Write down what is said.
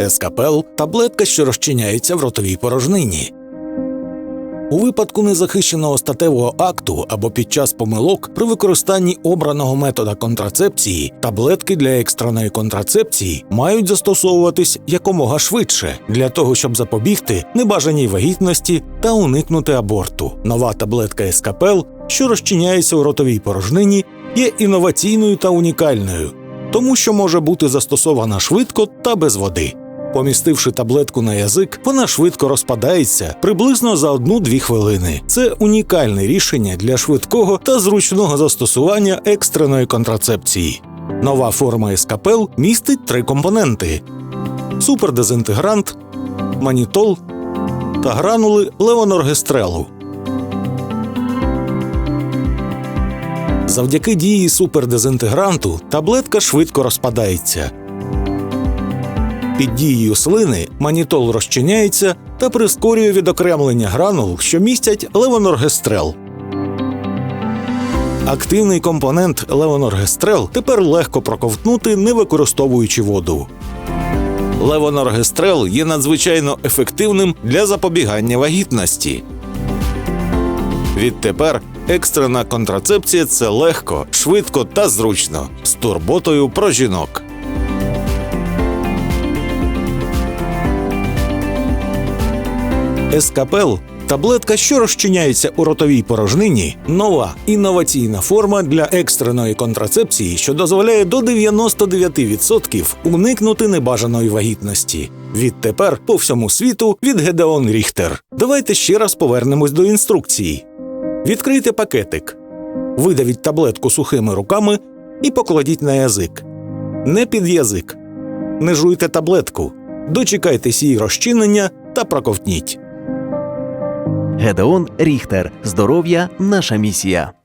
Ескапел таблетка, що розчиняється в ротовій порожнині. У випадку незахищеного статевого акту або під час помилок при використанні обраного метода контрацепції таблетки для екстреної контрацепції мають застосовуватись якомога швидше для того, щоб запобігти небажаній вагітності та уникнути аборту. Нова таблетка Ескапел, що розчиняється у ротовій порожнині, є інноваційною та унікальною, тому що може бути застосована швидко та без води. Помістивши таблетку на язик, вона швидко розпадається приблизно за 1-2 хвилини. Це унікальне рішення для швидкого та зручного застосування екстреної контрацепції. Нова форма ескапел містить три компоненти: супердезінтегрант, манітол та гранули левоноргестрелу. Завдяки дії супердезінтегранту таблетка швидко розпадається. Під дією слини манітол розчиняється та прискорює відокремлення гранул, що містять левоноргестрел. Активний компонент левоноргестрел тепер легко проковтнути, не використовуючи воду. Левоноргестрел є надзвичайно ефективним для запобігання вагітності. Відтепер екстрена контрацепція це легко, швидко та зручно з турботою про жінок. Ескапел таблетка, що розчиняється у ротовій порожнині, нова інноваційна форма для екстреної контрацепції, що дозволяє до 99% уникнути небажаної вагітності. Відтепер по всьому світу від Гедеон Ріхтер. Давайте ще раз повернемось до інструкції. Відкрийте пакетик, видавіть таблетку сухими руками і покладіть на язик. Не під язик. Не жуйте таблетку. Дочекайтесь її розчинення та проковтніть. Гедеон Ріхтер. Здоров'я наша місія.